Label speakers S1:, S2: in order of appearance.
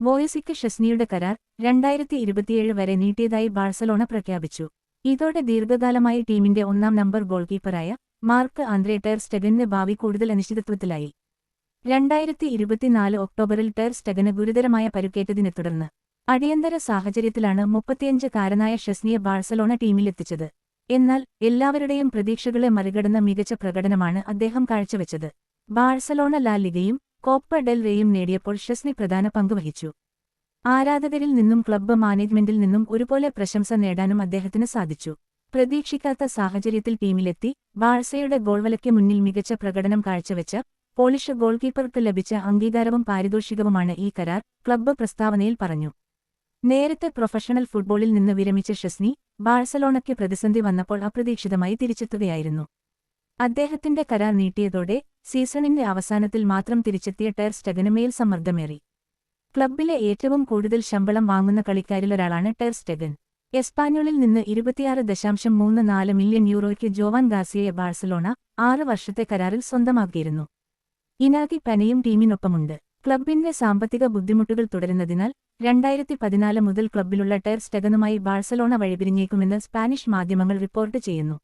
S1: വോയസിക്ക് ഷെസ്നിയുടെ കരാർ രണ്ടായിരത്തി ഇരുപത്തിയേഴ് വരെ നീട്ടിയതായി ബാഴ്സലോണ പ്രഖ്യാപിച്ചു. ഇതോടെ ദീർഘകാലമായി ടീമിന്റെ ഒന്നാം നമ്പർ ഗോൾകീപ്പറായ മാർക്ക് ആന്ദ്രേ ടെർ സ്റ്റെഗന്റെ ഭാവി കൂടുതൽ അനിശ്ചിതത്വത്തിലായി. രണ്ടായിരത്തി ഇരുപത്തിനാല് ഒക്ടോബറിൽ ടെർ സ്റ്റെഗന് ഗുരുതരമായ പരുക്കേറ്റതിനെ തുടർന്ന് അടിയന്തര സാഹചര്യത്തിലാണ് മുപ്പത്തിയഞ്ചുകാരനായ ഷെസ്നിയെ ബാഴ്സലോണ ടീമിലെത്തിച്ചത്. എന്നാൽ എല്ലാവരുടെയും പ്രതീക്ഷകളെ മറികടന്ന മികച്ച പ്രകടനമാണ് അദ്ദേഹം കാഴ്ചവെച്ചത്. ബാഴ്സലോണ ലാ ലിഗയും കോപ്പ ഡെൽ റേയും നേടിയപ്പോൾ ഷെസ്നി പ്രധാന പങ്കുവഹിച്ചു ആരാധകരിൽ നിന്നും ക്ലബ്ബ് മാനേജ്മെന്റിൽ നിന്നും ഒരുപോലെ പ്രശംസ നേടാനും അദ്ദേഹത്തിന് സാധിച്ചു. പ്രതീക്ഷിക്കാത്ത സാഹചര്യത്തിൽ ടീമിലെത്തി ബാഴ്സയുടെ ഗോൾവലയ്ക്ക് മുന്നിൽ മികച്ച പ്രകടനം കാഴ്ചവെച്ച പോളിഷ് ഗോൾകീപ്പർക്ക് ലഭിച്ച അംഗീകാരവും പാരിതോഷികവുമാണ് ഈ കരാർ ക്ലബ്ബ് പ്രസ്താവനയിൽ പറഞ്ഞു. നേരത്തെ പ്രൊഫഷണൽ ഫുട്ബോളിൽ നിന്ന് വിരമിച്ച ഷസ്നി ബാഴ്സലോണയ്ക്ക് പ്രതിസന്ധി വന്നപ്പോൾ അപ്രതീക്ഷിതമായി തിരിച്ചെത്തുകയായിരുന്നു. അദ്ദേഹത്തിന്റെ കരാർ നീട്ടിയതോടെ സീസണിന്റെ അവസാനത്തിൽ മാത്രം തിരിച്ചെത്തിയ ടെർ സ്റ്റെഗനുമേൽ സമ്മർദ്ദമേറി. ക്ലബ്ബിലെ ഏറ്റവും കൂടുതൽ ശമ്പളം വാങ്ങുന്ന കളിക്കാരിലൊരാളാണ് ടെർ സ്റ്റെഗൻ. എസ്പാനോളിൽ നിന്ന് ഇരുപത്തിയാറ് ദശാംശം മൂന്ന് നാല് മില്യൺ യൂറോയ്ക്ക് ജോവാൻ ഗാസിയെ ബാഴ്സലോണ ആറ് വർഷത്തെ കരാറിൽ സ്വന്തമാക്കിയിരുന്നു. ഇനാഗി പനയും ടീമിനൊപ്പമുണ്ട്. ക്ലബിന്റെ സാമ്പത്തിക ബുദ്ധിമുട്ടുകൾ തുടരുന്നതിനാൽ രണ്ടായിരത്തി പതിനാല് മുതൽ ക്ലബിലുള്ള ടെർ സ്റ്റെഗനുമായി ബാഴ്സലോണ വഴിപിരിഞ്ഞേക്കുമെന്ന് സ്പാനിഷ് മാധ്യമങ്ങൾ റിപ്പോർട്ട് ചെയ്യുന്നു.